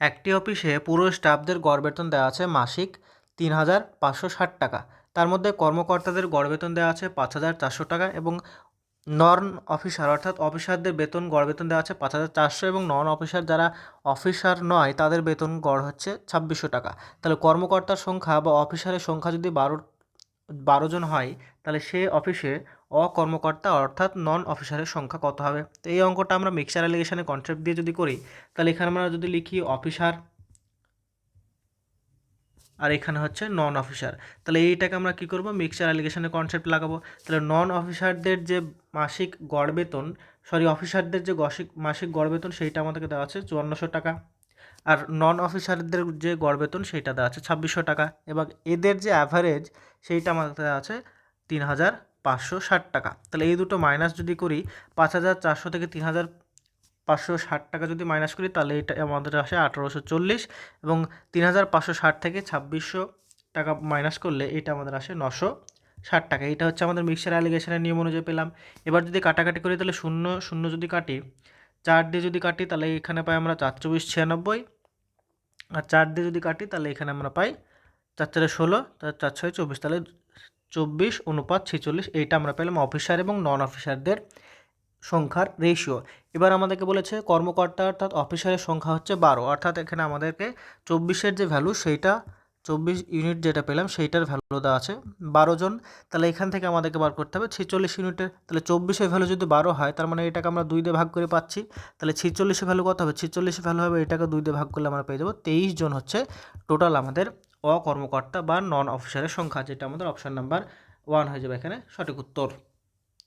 একটি অফিসে পুরো স্টাফদের গড় বেতন দেওয়া আছে মাসিক তিন হাজার পাঁচশো ষাট টাকা। তার মধ্যে কর্মকর্তাদের গড় বেতন দেওয়া আছে পাঁচ হাজার চারশো টাকা এবং নন অফিসার অর্থাৎ অফিসারদের বেতন গড় বেতন দেওয়া আছে পাঁচ হাজার চারশো এবং নন অফিসার যারা অফিসার নয়, তাদের বেতন গড় হচ্ছে ছাব্বিশশো টাকা। তাহলে কর্মকর্তার সংখ্যা বা অফিসারের সংখ্যা যদি বারো বারো জন হয়, তাহলে সে অফিসে অকর্মকর্তা অর্থাৎ নন অফিসারের সংখ্যা কত হবে? তো এই অঙ্কটা আমরা মিক্সার অ্যালিগেশনের কনসেপ্ট দিয়ে যদি করি, তাহলে এখানে আমরা যদি লিখি অফিসার আর এখানে হচ্ছে নন অফিসার তাহলে এইটাকে আমরা কী করব? মিক্সচার অ্যালিগেশনের কনসেপ্ট লাগাবো। তাহলে নন অফিসারদের যে মাসিক গড় বেতন সরি অফিসারদের যে গসিক, মাসিক গড় বেতন সেইটা আমাদেরকে দেওয়া আছে চুয়ান্নশো টাকা। আর নন অফিসারদের যে গড় বেতন সেইটা দেওয়া আছে ছাব্বিশশো টাকা। এবং এদের যে অ্যাভারেজ সেইটা আমাদের দেওয়া আছে তিন হাজার পাঁচশো ষাট টাকা। তাহলে এই দুটো মাইনাস যদি করি, পাঁচ হাজার চারশো থেকে তিন হাজার পাঁচশো ষাট টাকা যদি মাইনাস করি, তাহলে এটা আমাদের আসে আঠারোশো চল্লিশ এবং তিন হাজার পাঁচশো ষাট থেকে ছাব্বিশশো টাকা মাইনাস করলে এটা আমাদের আসে নশো ষাট টাকা। এটা হচ্ছে আমাদের মিক্সার অ্যালিগেশনের নিয়ম অনুযায়ী পেলাম। এবার যদি কাটাকাটি করি, তাহলে শূন্য শূন্য যদি কাটি, চার দিয়ে যদি কাটি, তাহলে এখানে পাই আমরা চার চব্বিশ ছিয়ানব্বই। আর চার দিয়ে যদি কাটি, তাহলে এখানে আমরা পাই চার চারে ষোলো চার ছয় চব্বিশ। তাহলে চব্বিশ, অনুপাত ছেচল্লিশ, এইটা আমরা পেলাম অফিসার এবং নন অফিসারদের সংখ্যার রেশিও এবার আমাদেরকে বলেছে কর্মকর্তা অর্থাৎ অফিসারের সংখ্যা হচ্ছে বারো। অর্থাৎ এখানে আমাদেরকে চব্বিশের যে ভ্যালু সেইটা চব্বিশ ইউনিট যেটা পেলাম, সেইটার ভ্যালু দেওয়া আছে বারো জন। তাহলে এখান থেকে আমাদেরকে বার করতে হবে ছেচল্লিশ ইউনিটের তাহলে চব্বিশের ভ্যালু যদি বারো হয়, তার মানে এটাকে আমরা দুই দিয়ে ভাগ করে পাচ্ছি। তাহলে ছেচল্লিশের ভ্যালু কত হবে? ছেচল্লিশের ভ্যালু হবে, এটাকে দুই দিয়ে ভাগ করলে আমরা পেয়ে যাব তেইশ জন হচ্ছে টোটাল আমাদের অকর্মকর্তা বা নন অফিসারের সংখ্যা, যেটা আমাদের অপশান নাম্বার ওয়ান হয়ে যাবে এখানে সঠিক উত্তর।